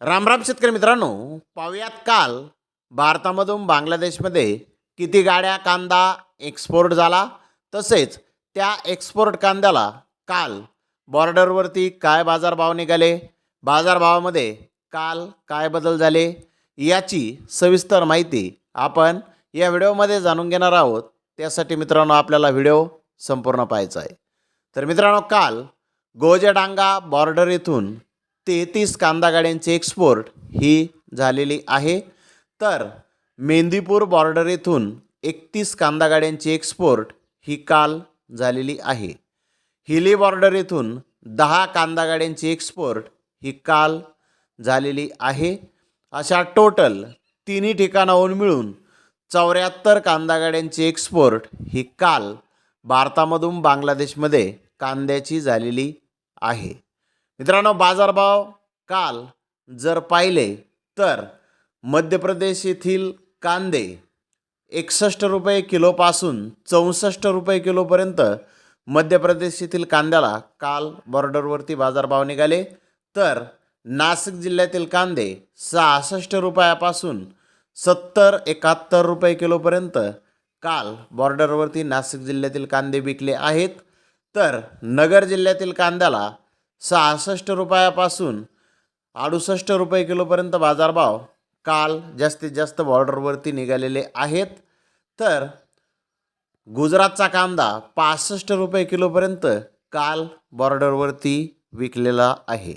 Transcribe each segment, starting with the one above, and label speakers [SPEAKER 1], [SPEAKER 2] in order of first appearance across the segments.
[SPEAKER 1] रामराम शेतकरी मित्रांनो पाहुयात काल भारतामधून बांगलादेशमध्ये किती गाड्या कांदा एक्सपोर्ट झाला? तसेच त्या एक्सपोर्ट कांद्याला काल बॉर्डरवरती काय बाजारभाव निघाले? बाजारभावामध्ये काल काय बदल झाले? याची सविस्तर माहिती आपण या व्हिडिओमध्ये जाणून घेणार आहोत. त्यासाठी मित्रांनो आपल्याला व्हिडिओ संपूर्ण पाहायचा आहे. तर मित्रांनो काल गोजडांगा बॉर्डर येथून तेहतीस कांदा गाड्यांची एक्सपोर्ट ही झालेली आहे. तर मेंदीपूर बॉर्डर येथून एकतीस कांदा गाड्यांची एक्सपोर्ट ही काल झालेली आहे. हिली बॉर्डर येथून दहा कांदा गाड्यांची एक्सपोर्ट ही काल झालेली आहे. अशा टोटल तिन्ही ठिकाणाहून मिळून चौऱ्याहत्तर कांदा गाड्यांची एक्सपोर्ट ही काल भारतामधून बांगलादेशमध्ये कांद्याची झालेली आहे. मित्रांनो बाजारभाव काल जर पाहिले तर मध्य प्रदेश येथील कांदे एकसष्ट रुपये किलोपासून चौसष्ट रुपये किलोपर्यंत मध्य प्रदेश येथील कांद्याला काल बॉर्डरवरती बाजारभाव निघाले. तर नाशिक जिल्ह्यातील कांदे सहासष्ट रुपयापासून सत्तर एकाहत्तर रुपये किलोपर्यंत काल बॉर्डरवरती नाशिक जिल्ह्यातील कांदे विकले आहेत. तर नगर जिल्ह्यातील कांद्याला सहासष्ट रुपयापासून अडुसष्ट रुपये किलोपर्यंत बाजारभाव काल जास्तीत जास्त बॉर्डरवरती निघालेले आहेत. तर गुजरातचा कांदा पासष्ट रुपये किलोपर्यंत काल बॉर्डरवरती विकलेला आहे.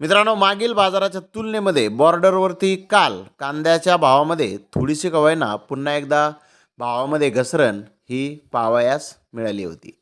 [SPEAKER 1] मित्रांनो मागील बाजाराच्या तुलनेमध्ये बॉर्डरवरती काल कांद्याच्या भावामध्ये थोडीशी कवायना पुन्हा एकदा भावामध्ये घसरण ही पावायास मिळाली होती.